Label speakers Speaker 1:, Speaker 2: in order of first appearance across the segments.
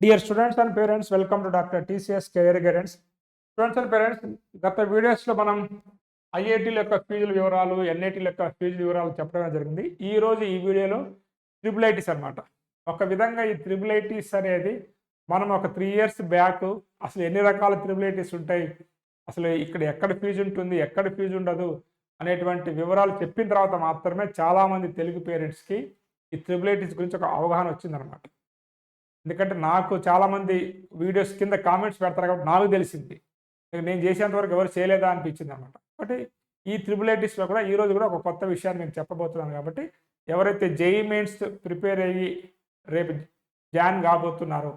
Speaker 1: Dear students and parents welcome to doctor TCS career guidance students and parents గత వీడియోస్లో మనం ఐఐటీల యొక్క ఫీజుల వివరాలు ఎన్ఐటీల యొక్క ఫీజుల వివరాలు చెప్పడం జరిగింది. ఈ రోజు ఈ వీడియోలో త్రిబుల్ ఐటీస్ అనమాట ఒక విధంగా ఈ త్రిబుల్ ఐటీస్ అనేది మనం ఒక త్రీ ఇయర్స్ బ్యాక్ అసలు ఎన్ని రకాల త్రిబుల్ ఐటీస్ ఉంటాయి? అసలు ఇక్కడ ఎక్కడ ఫీజు ఉంటుంది? ఎక్కడ ఫీజు ఉండదు? అనేటువంటి వివరాలు చెప్పిన తర్వాత మాత్రమే చాలామంది తెలుగు పేరెంట్స్కి ఈ త్రిబుల్ ఐటీస్ గురించి ఒక అవగాహన వచ్చిందనమాట ఎందుకంటే నాకు చాలామంది వీడియోస్ కింద కామెంట్స్ పెడతారు కాబట్టి నాకు తెలిసింది. నేను చేసేంత వరకు ఎవరు చేయలేదా అనిపించింది అనమాట కాబట్టి ఈ త్రిబుల్ ఐటీస్లో కూడా ఈరోజు కూడా ఒక కొత్త విషయాన్ని నేను చెప్పబోతున్నాను కాబట్టి ఎవరైతే జేఈ మెయిన్స్ ప్రిపేర్ అయ్యి రేపు జాయిన్ కాబోతున్నారో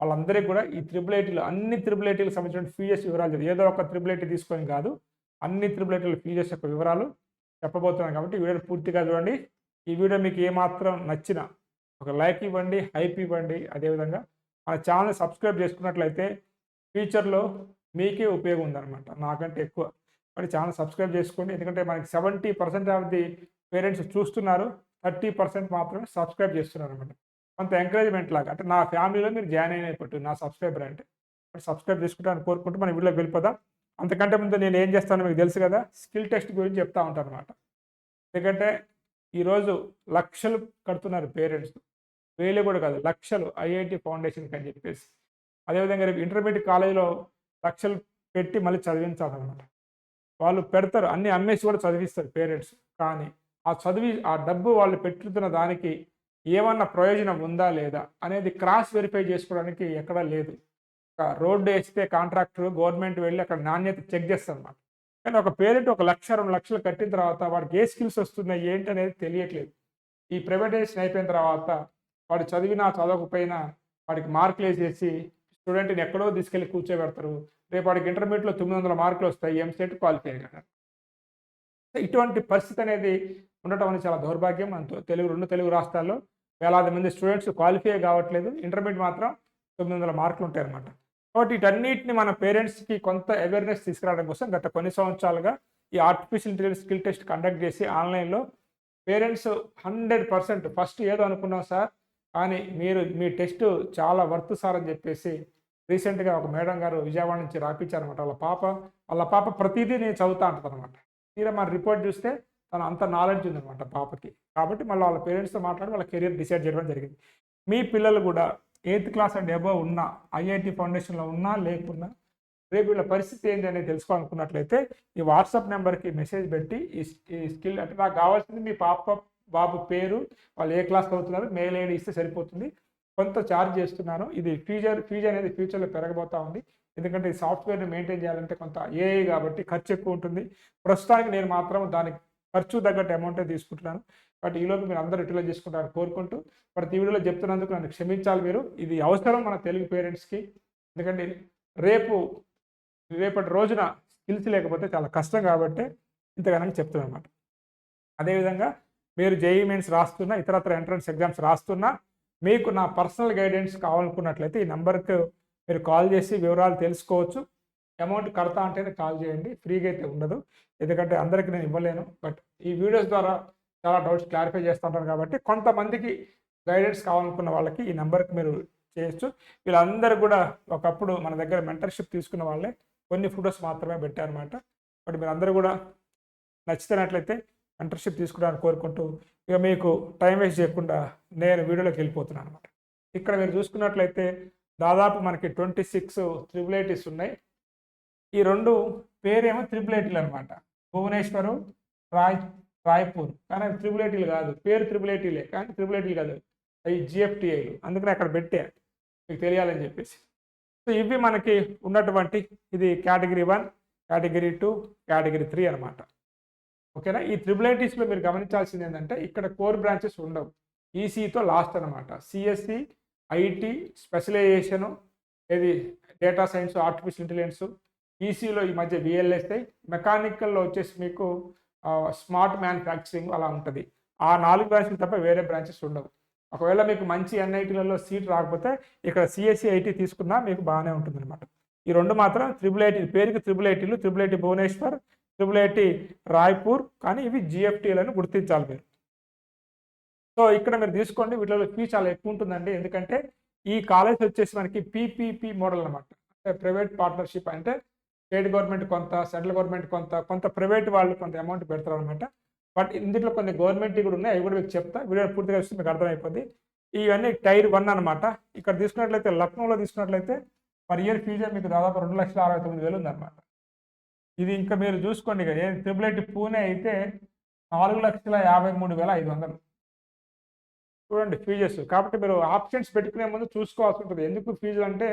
Speaker 1: వాళ్ళందరికీ కూడా ఈ త్రిబుల్ ఐటీలు అన్ని త్రిబుల్ ఐటీలకు సంబంధించిన ఫీజెస్ వివరాలు ఏదో ఒక త్రిబుల్ ఐటీ తీసుకొని కాదు అన్ని త్రిబుల్ ఐటీల ఫీజెస్ యొక్క వివరాలు చెప్పబోతున్నాను కాబట్టి ఈ వీడియోని పూర్తిగా చూడండి. ఈ వీడియో మీకు ఏమాత్రం నచ్చినా ఒక లైక్ ఇవ్వండి హైప్ ఇవ్వండి. అదేవిధంగా మన ఛానల్ సబ్స్క్రైబ్ చేసుకున్నట్లయితే ఫ్యూచర్లో మీకే ఉపయోగం ఉందన్నమాట. నాకంటే ఎక్కువ. మరి ఛానల్ సబ్స్క్రైబ్ చేసుకోండి. ఎందుకంటే మనకి seventy percent of the parents చూస్తున్నారు. థర్టీ పర్సెంట్ మాత్రమే సబ్స్క్రైబ్ చేస్తున్నారు అనమాట కొంత ఎంకరేజ్మెంట్ లాగా. అంటే నా ఫ్యామిలీలో మీరు జాయిన్ అయినట్టు నా సబ్స్క్రైబర్ అంటే. సబ్స్క్రైబ్ చేసుకుంటాను కోరుకుంటూ మన వీడియోకి వెళ్ళిపోదాం. అంతకంటే ముందు నేను ఏం చేస్తానో మీకు తెలుసు కదా? స్కిల్ టెస్ట్ గురించి చెప్తా ఉంటాను అనమాట ఎందుకంటే ఈరోజు లక్షలు కడుతున్నారు పేరెంట్స్. వేలు కూడా కాదు లక్షలు ఐఐటి ఫౌండేషన్కి అని చెప్పేసి. అదేవిధంగా రేపు ఇంటర్మీడియట్ కాలేజీలో లక్షలు పెట్టి మళ్ళీ చదివించాలన్నమాట. వాళ్ళు పెడతారు అన్ని అమ్మేసి కూడా చదివిస్తారు పేరెంట్స్. కానీ ఆ చదివి ఆ డబ్బు వాళ్ళు పెట్టుతున్న దానికి ఏమన్నా ప్రయోజనం ఉందా లేదా అనేది క్రాస్ వెరిఫై చేసుకోవడానికి ఎక్కడా లేదు. ఒక రోడ్డు వేస్తే కాంట్రాక్టర్ గవర్నమెంట్ వెళ్ళి అక్కడ నాణ్యత చెక్ చేస్తారన్నమాట. కానీ ఒక పేరెంట్ ఒక లక్ష రెండు లక్షలు కట్టిన తర్వాత వాడికి ఏ స్కిల్స్ వస్తున్నాయి ఏంటి అనేది తెలియట్లేదు. ఈ ప్రైవేటైజేషన్ అయిపోయిన తర్వాత వాడు చదివినా చదవకపోయినా వాడికి మార్కులు వేసేసి స్టూడెంట్ని ఎక్కడో తీసుకెళ్ళి కూర్చోబెడతారు. రేపు వాడికి ఇంటర్మీడియట్లో తొమ్మిది వందల మార్కులు వస్తాయి. ఎంసెట్ క్వాలిఫై అయ్యారు ఇటువంటి పరిస్థితి అనేది ఉండటం అనేది చాలా దౌర్భాగ్యం. మన తెలుగు రెండు తెలుగు రాష్ట్రాల్లో వేలాది మంది స్టూడెంట్స్ క్వాలిఫై కావట్లేదు. ఇంటర్మీడియట్ మాత్రం తొమ్మిది వందల మార్కులు ఉంటాయి అనమాట కాబట్టి వీటన్నిటిని మన పేరెంట్స్కి కొంత అవేర్నెస్ తీసుకురావడం కోసం గత కొన్ని సంవత్సరాలుగా ఈ artificial intelligence skill test conduct చేసి ఆన్లైన్లో పేరెంట్స్ హండ్రెడ్ పర్సెంట్ ఫస్ట్ ఏదో అనుకున్నాం సార్ కానీ మీరు మీ టెస్ట్ చాలా వర్త్ సార్ అని చెప్పేసి రీసెంట్గా ఒక మేడం గారు విజయవాడ నుంచి రాపించారనమాట వాళ్ళ పాప వాళ్ళ పాప ప్రతిదీ నేను చదువుతా ఉంటుంది అనమాట తీరా మన రిపోర్ట్ చూస్తే తను అంత నాలెడ్జ్ ఉందన్నమాట పాపకి. కాబట్టి మళ్ళీ వాళ్ళ పేరెంట్స్తో మాట్లాడి వాళ్ళ కెరీర్ డిసైడ్ చేయడం జరిగింది. మీ పిల్లలు కూడా ఎయిత్ క్లాస్ అండ్ ఎబో ఉన్నా ఐఐటి ఫౌండేషన్లో ఉన్నా లేకున్నా రేపు వీళ్ళ పరిస్థితి ఏంటి అనేది తెలుసుకోవాలనుకున్నట్లయితే ఈ వాట్సాప్ నెంబర్కి మెసేజ్ పెట్టి ఈ ఈ స్కిల్ అంటే నాకు కావాల్సింది మీ పాప బాబు పేరు వాళ్ళు ఏ క్లాస్ చదువుతున్నారు మెయిల్ ఐడి ఇస్తే సరిపోతుంది. కొంత ఛార్జ్ చేస్తున్నాను. ఇది ఫ్యూచర్ ఫీజు అనేది ఫ్యూచర్లో పెరగబోతా ఉంది. ఎందుకంటే ఈ సాఫ్ట్వేర్ని మెయింటైన్ చేయాలంటే కొంత ఏఐ కాబట్టి ఖర్చు ఎక్కువ ఉంటుంది. ప్రస్తుతానికి నేను మాత్రం దానికి ఖర్చు తగ్గట్టు అమౌంటే తీసుకుంటున్నాను. బట్ ఈలోపు మీరు అందరూ యూటిలైజ్ చేసుకుంటారని కోరుకుంటూ ప్రతి వీడియోలో చెప్తున్నందుకు నన్ను క్షమించాలి మీరు. ఇది అవసరం మన తెలుగు పేరెంట్స్కి. ఎందుకంటే రేపు రేపటి రోజున స్కిల్స్ లేకపోతే చాలా కష్టం కాబట్టి ఇంతగానని చెప్తున్నాను అనమాట అదేవిధంగా మీరు జేఈ మెయిన్స్ రాస్తున్నా ఇతరత్ర ఎంట్రన్స్ ఎగ్జామ్స్ రాస్తున్నా మీకు నా పర్సనల్ గైడెన్స్ కావాలనుకున్నట్లయితే ఈ నెంబర్కి మీరు కాల్ చేసి వివరాలు తెలుసుకోవచ్చు. అమౌంట్ కడతా అంటేనే కాల్ చేయండి. ఫ్రీగా అయితే ఉండదు. ఎందుకంటే అందరికీ నేను ఇవ్వలేను. బట్ ఈ వీడియోస్ ద్వారా చాలా డౌట్స్ క్లారిఫై చేస్తుంటాను కాబట్టి కొంతమందికి గైడెన్స్ కావాలనుకున్న వాళ్ళకి ఈ నెంబర్కి మీరు చేయొచ్చు. వీళ్ళందరూ కూడా ఒకప్పుడు మన దగ్గర మెంటర్షిప్ తీసుకున్న వాళ్ళే కొన్ని ఫొటోస్ మాత్రమే పెట్టారనమాట బట్ మీరు అందరూ కూడా నచ్చినట్లయితే మెంటర్షిప్ తీసుకోవడానికి కోరుకుంటూ ఇక మీకు టైం వేస్ట్ చేయకుండా నేను వీడియోలోకి వెళ్ళిపోతున్నాను అనమాట ఇక్కడ మీరు చూసుకున్నట్లయితే దాదాపు మనకి ట్వంటీ సిక్స్ త్రిబులేటీస్ ఉన్నాయి. ఈ రెండు పేరేమో త్రిబులేటీలు అనమాట భువనేశ్వరం రాయ్ రాయ్పూర్. కానీ అవి త్రిబులేటీలు కాదు. పేరు త్రిబులేటీలే కానీ త్రిబులేటీలు కాదు. అవి జిఎఫ్టిఐలు అందుకని అక్కడ పెట్టే. మీకు తెలియాలని చెప్పేసి. సో ఇవి మనకి ఉన్నటువంటి ఇది category one category two category three అనమాట ఓకేనా? ఈ త్రిబుల్ ఐటీస్లో మీరు గమనించాల్సింది ఏంటంటే ఇక్కడ కోర్ బ్రాంచెస్ ఉండవు. ఈసీతో లాస్ట్ అనమాట సిఎస్సి ఐటీ స్పెషలైజేషను ఇది డేటా సైన్స్ ఆర్టిఫిషియల్ ఇంటెలిజెన్స్ ఈసీలో ఈ మధ్య విఎల్ఎస్ఐ మెకానికల్లో వచ్చేసి మీకు స్మార్ట్ మ్యానుఫ్యాక్చరింగ్ అలా ఉంటుంది. ఆ నాలుగు బ్రాంచ్లు తప్ప వేరే బ్రాంచెస్ ఉండవు. ఒకవేళ మీకు మంచి ఎన్ఐటీలలో సీట్ రాకపోతే ఇక్కడ సిఎస్సి ఐటీ తీసుకున్నా మీకు బాగానే ఉంటుంది అనమాట ఈ రెండు మాత్రం త్రిబుల్ ఐటీ పేరుకి triple ఐటీలు triple IT Bhubaneswar triple IT Raipur కానీ ఇవి జిఎఫ్టీలను గుర్తించాలి మీరు. సో ఇక్కడ మీరు తీసుకోండి వీటిలో ఫీ చాలా ఎక్కువ ఉంటుందండి. ఎందుకంటే ఈ కాలేజ్ వచ్చేసి మనకి పీపీపీ మోడల్ అనమాట అంటే ప్రైవేట్ పార్ట్నర్షిప్ అంటే స్టేట్ గవర్నమెంట్ కొంత సెంట్రల్ గవర్నమెంట్ కొంత కొంత ప్రైవేట్ వాళ్ళు కొంత అమౌంట్ పెడతారు అనమాట బట్ ఇందులో కొన్ని గవర్నమెంట్ కూడా ఉన్నాయి అవి కూడా మీకు చెప్తా. వీడియో పూర్తిగా వస్తే మీకు అర్థమైపోద్ది. ఇవన్నీ టైర్ వన్ అనమాట ఇక్కడ తీసుకున్నట్లయితే లక్నోలో తీసుకున్నట్లయితే పర్ ఇయర్ ఫీజు మీకు దాదాపు రెండు లక్షల అరవై తొమ్మిది వేలు ఉందన్నమాట. ఇది ఇంకా మీరు చూసుకోండి ఇక ఏది? ట్రిపుల్ ఐటీ పూణే అయితే నాలుగు లక్షల యాభై మూడు వేల ఐదు వందలు. చూడండి ఫీజెస్ కాబట్టి మీరు ఆప్షన్స్ పెట్టుకునే ముందు చూసుకోవాల్సి ఉంటుంది. ఎందుకు ఫీజు అంటే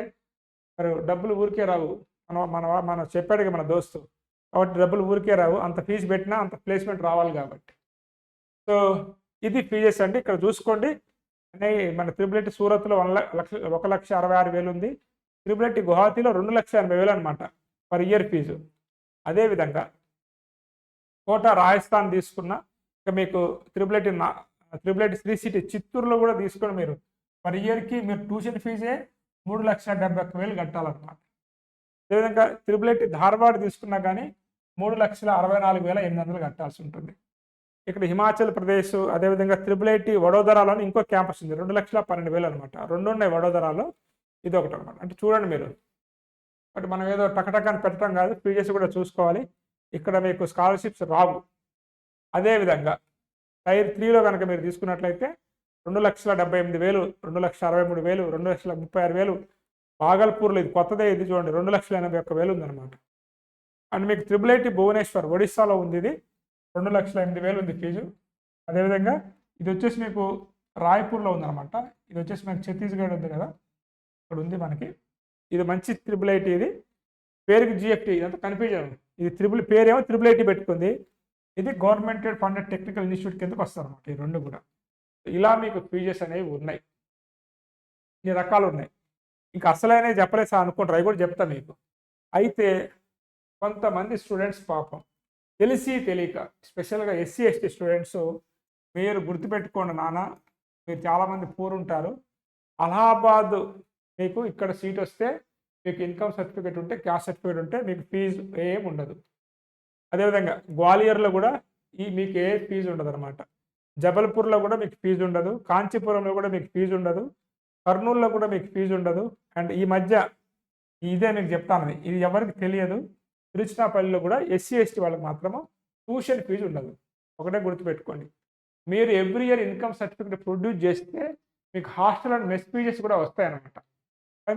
Speaker 1: మరి డబ్బులు ఊరికే రావు. మన మన మన చెప్పాడు మన దోస్తు. కాబట్టి డబ్బులు ఊరికే రావు. అంత ఫీజు పెట్టినా అంత ప్లేస్మెంట్ రావాలి కాబట్టి. సో ఇది ఫీజెస్ అండి. ఇక్కడ చూసుకోండి. మన త్రిబులెట్ సూరత్లో వన్ లక్ష ఒక లక్ష అరవై ఆరు వేలు ఉంది. త్రిబులెట్ గుహాతీలో రెండు లక్ష ఎనభై వేలు అనమాట పర్ ఇయర్ ఫీజు అదేవిధంగా కోటా రాజస్థాన్ తీసుకున్న ఇక మీకు త్రిబులెట్ నా త్రిబులెట్ త్రీ సిటీ చిత్తూరులో కూడా తీసుకుని మీరు పర్ ఇయర్కి మీరు ట్యూషన్ ఫీజే మూడు లక్షల డెబ్బై ఒక్క వేలు కట్టాలన్నమాట. అదేవిధంగా త్రిబులెట్ ధార్వాడ్ తీసుకున్నా కానీ మూడు లక్షల అరవై నాలుగు వేల ఎనిమిది వందలు కట్టాల్సి ఉంటుంది. ఇక్కడ హిమాచల్ ప్రదేశ్ అదేవిధంగా త్రిబుల్ ఐటీ వడోదరాలో ఇంకో క్యాంపస్ ఉంది. రెండు లక్షల పన్నెండు వేలు అనమాట రెండు ఉన్నాయి వడోదరాలో. ఇది ఒకటి అనమాట అంటే చూడండి మీరు. బట్ మనం ఏదో టకటకాన్ని పెట్టడం కాదు ఫీజెస్ కూడా చూసుకోవాలి. ఇక్కడ మీకు స్కాలర్షిప్స్ రావు. అదేవిధంగా టైర్ త్రీలో కనుక మీరు తీసుకున్నట్లయితే రెండు లక్షల డెబ్బై ఎనిమిది వేలు రెండు లక్షల అరవై మూడు వేలు రెండు లక్షల ముప్పై ఆరు వేలు. బాగల్పూర్లో ఇది కొత్తదే ఇది చూడండి రెండు లక్షల ఎనభై ఒక్క వేలు ఉందన్నమాట. అండ్ మీకు త్రిబుల్ ఐటీ భువనేశ్వర్ ఒడిస్సాలో ఉంది ఇది. రెండు లక్షల ఎనిమిది వేలు ఉంది ఫీజు. అదేవిధంగా ఇది వచ్చేసి మీకు రాయ్పూర్లో ఉందన్నమాట. ఇది వచ్చేసి మనకి ఛత్తీస్గఢ్ ఉంది కదా. ఇక్కడ ఉంది మనకి. ఇది మంచి త్రిబుల్ ఐటీ ఇది పేరుకి జిఎఫ్టీ ఇదంతా కన్ఫ్యూజన్ ఇది త్రిబుల్ పేరేమో త్రిబుల్ ఐటీ పెట్టుకుంది. ఇది గవర్నమెంట్ ఫండెడ్ టెక్నికల్ ఇన్స్టిట్యూట్ కిందకు వస్తారన్నమాట ఈ రెండు కూడా. ఇలా మీకు ఫీజెస్ అనేవి ఉన్నాయి. ఇన్ని రకాలు ఉన్నాయి. ఇంకా అసలైనవి చెప్పలేదు సార్ అనుకుంటారు అవి కూడా చెప్తా మీకు. అయితే కొంతమంది స్టూడెంట్స్ పాపం తెలిసి తెలియక స్పెషల్గా ఎస్సీ ఎస్టీ స్టూడెంట్స్ మీరు గుర్తుపెట్టుకోండి నాన్న మీరు చాలామంది పూర్ ఉంటారు. అలహాబాద్ మీకు ఇక్కడ సీట్ వస్తే మీకు ఇన్కమ్ సర్టిఫికేట్ ఉంటే క్యాస్ట్ సర్టిఫికేట్ ఉంటే మీకు ఫీజు ఏం ఉండదు. అదేవిధంగా గ్వాలియర్లో కూడా ఈ మీకు ఏ ఫీజు ఉండదు అనమాట జబల్పూర్లో కూడా మీకు ఫీజు ఉండదు. కాంచీపురంలో కూడా మీకు ఫీజు ఉండదు. కర్నూలులో కూడా మీకు ఫీజు ఉండదు. అండ్ ఈ మధ్య ఇదే మీకు చెప్తాను ఇది ఎవరికి తెలియదు. తిరుచినాపల్లిలో కూడా ఎస్సీ ఎస్టీ వాళ్ళకి మాత్రము ట్యూషన్ ఫీజు ఉండదు. ఒకటే గుర్తుపెట్టుకోండి. మీరు every year income certificate produce చేస్తే మీకు హాస్టల్ అండ్ మెస్ ఫీజెస్ కూడా వస్తాయన్నమాట.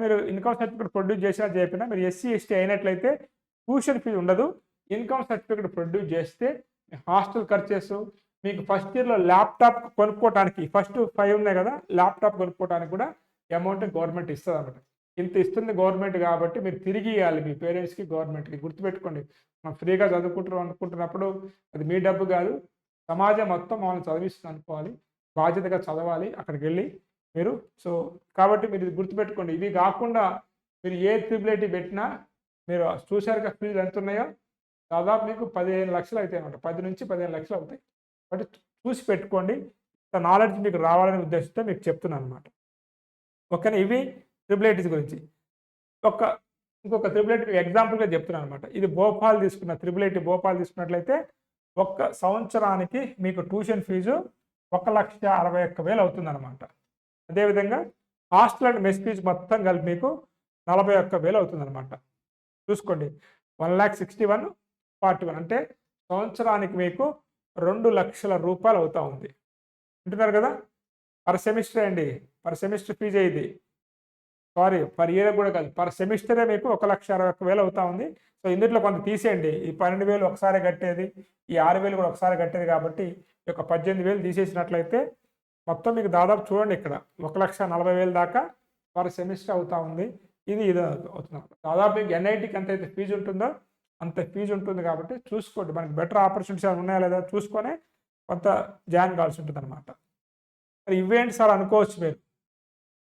Speaker 1: మీరు ఇన్కమ్ సర్టిఫికేట్ ప్రొడ్యూస్ చేసినా చెప్పినా మీరు ఎస్సీ ఎస్టీ అయినట్లయితే ట్యూషన్ ఫీజు ఉండదు. ఇన్కమ్ సర్టిఫికేట్ ప్రొడ్యూస్ చేస్తే హాస్టల్ ఖర్చేసు మీకు ఫస్ట్ ఇయర్లో ల్యాప్టాప్ కొనుక్కోవడానికి ఫస్ట్ ఫైవ్ ఉన్నాయి కదా ల్యాప్టాప్ కొనుక్కోవడానికి కూడా అమౌంట్ గవర్నమెంట్ ఇస్తుంది అనమాట ఇంత ఇస్తుంది గవర్నమెంట్ కాబట్టి మీరు తిరిగి ఇవ్వాలి మీ పేరెంట్స్కి గవర్నమెంట్కి గుర్తుపెట్టుకోండి. మనం ఫ్రీగా చదువుకుంటున్నాం అనుకుంటున్నప్పుడు అది మీ డబ్బు కాదు. సమాజం మొత్తం మమ్మల్ని చదివిస్తుంది అనుకోవాలి. బాధ్యతగా చదవాలి. అక్కడికి వెళ్ళి మీరు? సో కాబట్టి మీరు ఇది గుర్తుపెట్టుకోండి. ఇవి కాకుండా మీరు ఏ త్రిబులైటీ పెట్టినా మీరు చూశారుగా ఫీజులు ఎంత ఉన్నాయో? దాదాపు మీకు పదిహేను లక్షలు అవుతాయి అనమాట పది నుంచి పదిహేను లక్షలు అవుతాయి. బట్ చూసి పెట్టుకోండి. నాలెడ్జ్ మీకు రావాలనే ఉద్దేశంతో మీకు చెప్తున్నాను అనమాట ఓకేనా? ఇవి త్రిబులైటీస్ గురించి. ఒక ఇంకొక త్రిబులైటీ ఎగ్జాంపుల్గా చెప్తున్నాను అనమాట ఇది భోపాల్ తీసుకున్న త్రిబులైటీ భోపాల్ తీసుకున్నట్లయితే ఒక్క సంవత్సరానికి మీకు ట్యూషన్ ఫీజు ఒక లక్ష అరవై ఒక్క వేలు అవుతుందన్నమాట. అదేవిధంగా హాస్టల్ అండ్ మెస్ ఫీజు మొత్తం కలిపి మీకు నలభై ఒక్క వేలు అవుతుందన్నమాట. చూసుకోండి. One lakh sixty one forty one. అంటే సంవత్సరానికి మీకు రెండు లక్షల రూపాయలు అవుతూ ఉంది. వింటున్నారు కదా? పర్ సెమిస్టర్ అండి. పర్ సెమిస్టర్ ఫీజే ఇది. సారీ పర్ ఇయర్ కూడా కాదు. పర్ సెమిస్టరే మీకు ఒక లక్ష అరవై ఒక్క వేలు అవుతా ఉంది. సో ఇందులో కొంత తీసేయండి. ఈ పన్నెండు వేలు ఒకసారి కట్టేది. ఈ ఆరు వేలు కూడా ఒకసారి కట్టేది కాబట్టి ఈ యొక్క పద్దెనిమిది వేలు తీసేసినట్లయితే మొత్తం మీకు దాదాపు చూడండి ఇక్కడ ఒక లక్ష నలభై వేలు దాకా పర్ సెమిస్టర్ అవుతా ఉంది. ఇది ఇది అవుతుంది దాదాపు మీకు ఎన్ఐటికి ఎంత అయితే ఫీజు ఉంటుందో అంత ఫీజు ఉంటుంది కాబట్టి చూసుకోండి. మనకి బెటర్ ఆపర్చునిటీస్ ఉన్నాయా లేదా చూసుకొని కొంత జాయిన్ కావాల్సి ఉంటుంది అనమాట మరి ఇవేంటి సార్ అనుకోవచ్చు మీరు?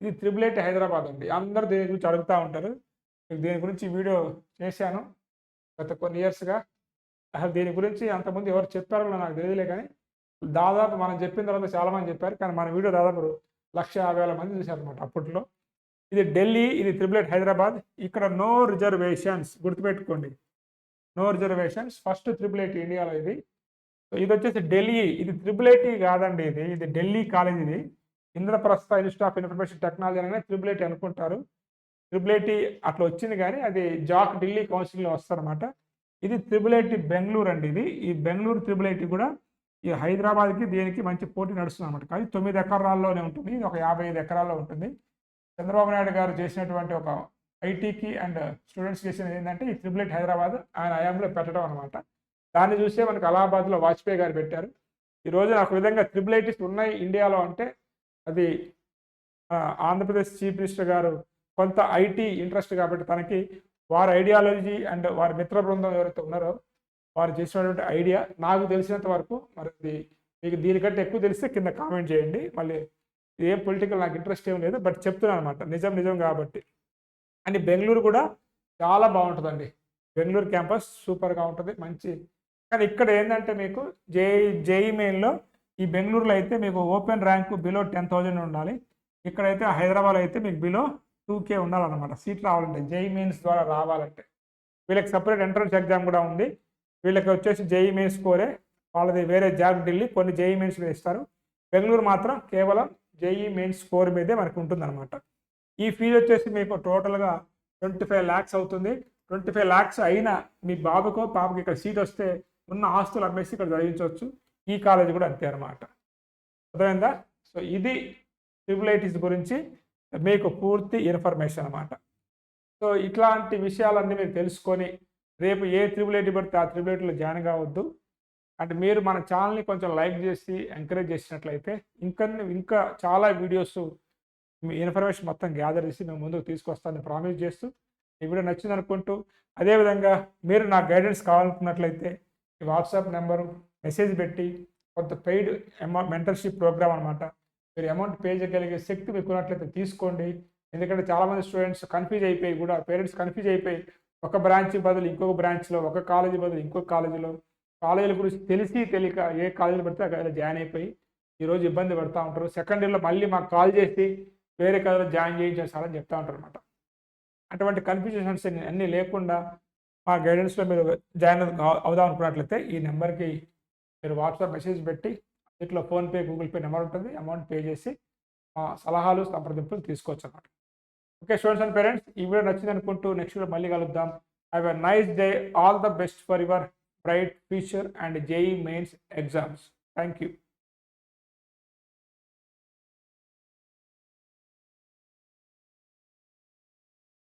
Speaker 1: ఇది త్రిబుల్ ఎయిట్ హైదరాబాద్ అండి. అందరు దీని గురించి అడుగుతూ ఉంటారు. మీకు దీని గురించి వీడియో చేశాను. గత కొన్ని ఇయర్స్గా. అసలు దీని గురించి అంతకుముందు ఎవరు చెప్పారో నాకు తెలియలే కానీ దాదాపు మనం చెప్పిన తర్వాత చాలామంది చెప్పారు కానీ మన వీడియో దాదాపు లక్ష యాభై వేల మంది చూశారు అనమాట అప్పట్లో. ఇది ఢిల్లీ ఇది త్రిబుల్ హైదరాబాద్. ఇక్కడ నో రిజర్వేషన్స్ గుర్తుపెట్టుకోండి. No reservations first triple IT ఇండియాలో ఇది. సో ఇది వచ్చేసి ఢిల్లీ ఇది త్రిబుల్ కాదండి ఇది. ఇది ఢిల్లీ కాలేజ్ ఇది Indraprastha institute of information technology అనగానే త్రిబులెట్ అనుకుంటారు. త్రిబులెటీ అట్లా వచ్చింది కానీ అది జాక్ ఢిల్లీ కౌన్సిల్లో వస్తారన్నమాట. ఇది త్రిబుల్ బెంగళూరు అండి ఇది. ఈ బెంగళూరు త్రిబులెట్ కూడా ఈ హైదరాబాద్కి దీనికి మంచి పోటీ నడుస్తుంది అనమాట కానీ తొమ్మిది ఎకరాల్లోనే ఉంటుంది. ఇది ఒక యాభై ఐదు ఎకరాల్లో ఉంటుంది. చంద్రబాబు నాయుడు గారు చేసినటువంటి ఒక ఐటీకి అండ్ స్టూడెంట్స్ చేసినది ఏంటంటే ఈ త్రిబుల్ హైదరాబాద్ ఆయన హయాంలో పెట్టడం అనమాట దాన్ని చూసే మనకి అలహాబాద్లో వాజ్పేయి గారు పెట్టారు. ఈ రోజున ఒక విధంగా త్రిబుల్ ఐటీస్ ఉన్నాయి ఇండియాలో అంటే అది ఆంధ్రప్రదేశ్ చీఫ్ మినిస్టర్ గారు కొంత ఐటీ ఇంట్రెస్ట్ కాబట్టి తనకి వారి ఐడియాలజీ అండ్ వారి మిత్ర బృందం ఎవరైతే ఉన్నారో వారు చేసినటువంటి ఐడియా నాకు తెలిసినంత వరకు మరి మీకు దీనికంటే ఎక్కువ తెలిస్తే కింద కామెంట్ చేయండి. మళ్ళీ ఏం పొలిటికల్ నాకు ఇంట్రెస్ట్ ఏం లేదు బట్ చెప్తున్నాను అనమాట నిజం నిజం కాబట్టి. అండ్ బెంగళూరు కూడా చాలా బాగుంటుందండి. బెంగళూరు క్యాంపస్ సూపర్గా ఉంటుంది మంచి. కానీ ఇక్కడ ఏంటంటే మీకు జేఈ జేఈ మెయిన్లో ఈ బెంగళూరులో అయితే మీకు open rank below ten thousand ఉండాలి. ఇక్కడైతే హైదరాబాద్ అయితే మీకు బిలో టూ కే ఉండాలన్నమాట. సీట్ రావాలంటే జేఈ మెయిన్స్ ద్వారా రావాలంటే. వీళ్ళకి సపరేట్ ఎంట్రన్స్ ఎగ్జామ్ కూడా ఉంది. వీళ్ళకి వచ్చేసి జేఈ మెయిన్స్ స్కోరే. వాళ్ళది వేరే జాబ్ ఢిల్లీ కొన్ని జేఈ మెయిన్స్ మీద ఇస్తారు. బెంగళూరు మాత్రం కేవలం జేఈ మెయిన్స్ స్కోర్ మీదే మనకు ఉంటుందన్నమాట. ఈ ఫీజు వచ్చేసి మీకు టోటల్గా ట్వంటీ ఫైవ్ ల్యాక్స్ అవుతుంది. ట్వంటీ ఫైవ్ ల్యాక్స్ అయినా మీ బాబుకో పాపకి ఇక్కడ సీట్ వస్తే ఉన్న ఆస్తులు అమ్మేసి ఇక్కడ చదివించవచ్చు. ఈ కాలేజ్ కూడా అంతే అనమాట అర్థమైందా? సో ఇది ట్రిపుల్ ఐటీస్ గురించి మీకు పూర్తి ఇన్ఫర్మేషన్ అనమాట సో ఇట్లాంటి విషయాలన్నీ మీరు తెలుసుకొని రేపు ఏ త్రిబుల్ ఎయిటీ పడితే ఆ త్రిబుల్ ఐటీలో జాయిన్ కావద్దు. అంటే మీరు మన ఛానల్ని కొంచెం లైక్ చేసి ఎంకరేజ్ చేసినట్లయితే ఇంకా ఇంకా చాలా వీడియోస్ మీ ఇన్ఫర్మేషన్ మొత్తం గ్యాదర్ చేసి మేము ముందుకు తీసుకొస్తానని ప్రామిస్ చేస్తూ ఈ వీడియో నచ్చింది అనుకుంటూ అదేవిధంగా మీరు నా గైడెన్స్ కావాలనుకున్నట్లయితే ఈ వాట్సాప్ నెంబరు మెసేజ్ పెట్టి కొంత పెయిడ్ అమౌంట్ మెంటర్షిప్ ప్రోగ్రామ్ అనమాట మీరు అమౌంట్ పే చేయగలిగే శక్తి మీకు ఉన్నట్లయితే తీసుకోండి. ఎందుకంటే చాలామంది స్టూడెంట్స్ కన్ఫ్యూజ్ అయిపోయి కూడా పేరెంట్స్ కన్ఫ్యూజ్ అయిపోయి ఒక బ్రాంచ్ బదులు ఇంకొక బ్రాంచ్లో ఒక కాలేజీ బదులు ఇంకొక కాలేజీలో. కాలేజీల గురించి తెలిసి తెలియక ఏ కాలేజీలో పడితే ఆ కాలేజీలో జాయిన్ అయిపోయి ఈరోజు ఇబ్బంది పడుతూ ఉంటారు. సెకండ్ ఇయర్లో మళ్ళీ మాకు కాల్ చేసి వేరే కాలేజీలో జాయిన్ చేయించేసారని చెప్తా ఉంటారు అనమాట అటువంటి కన్ఫ్యూజన్స్ అన్నీ లేకుండా మా గైడెన్స్లో మీరు జాయిన్ అవుదాం అనుకున్నట్లయితే ఈ నెంబర్కి మీరు వాట్సాప్ మెసేజ్ పెట్టి ఇట్లా ఫోన్పే గూగుల్ పే నెంబర్ ఉంటుంది. అమౌంట్ పే చేసి మా సలహాలు సంప్రదింపులు తీసుకోవచ్చు అన్నమాట. ఓకే స్టూడెంట్స్ అండ్ పేరెంట్స్ ఈ వీడియో నచ్చింది అనుకుంటూ నెక్స్ట్ వీడియో మళ్ళీ కలుద్దాం. Have a nice day all the best for your bright future and JEE mains exams thank you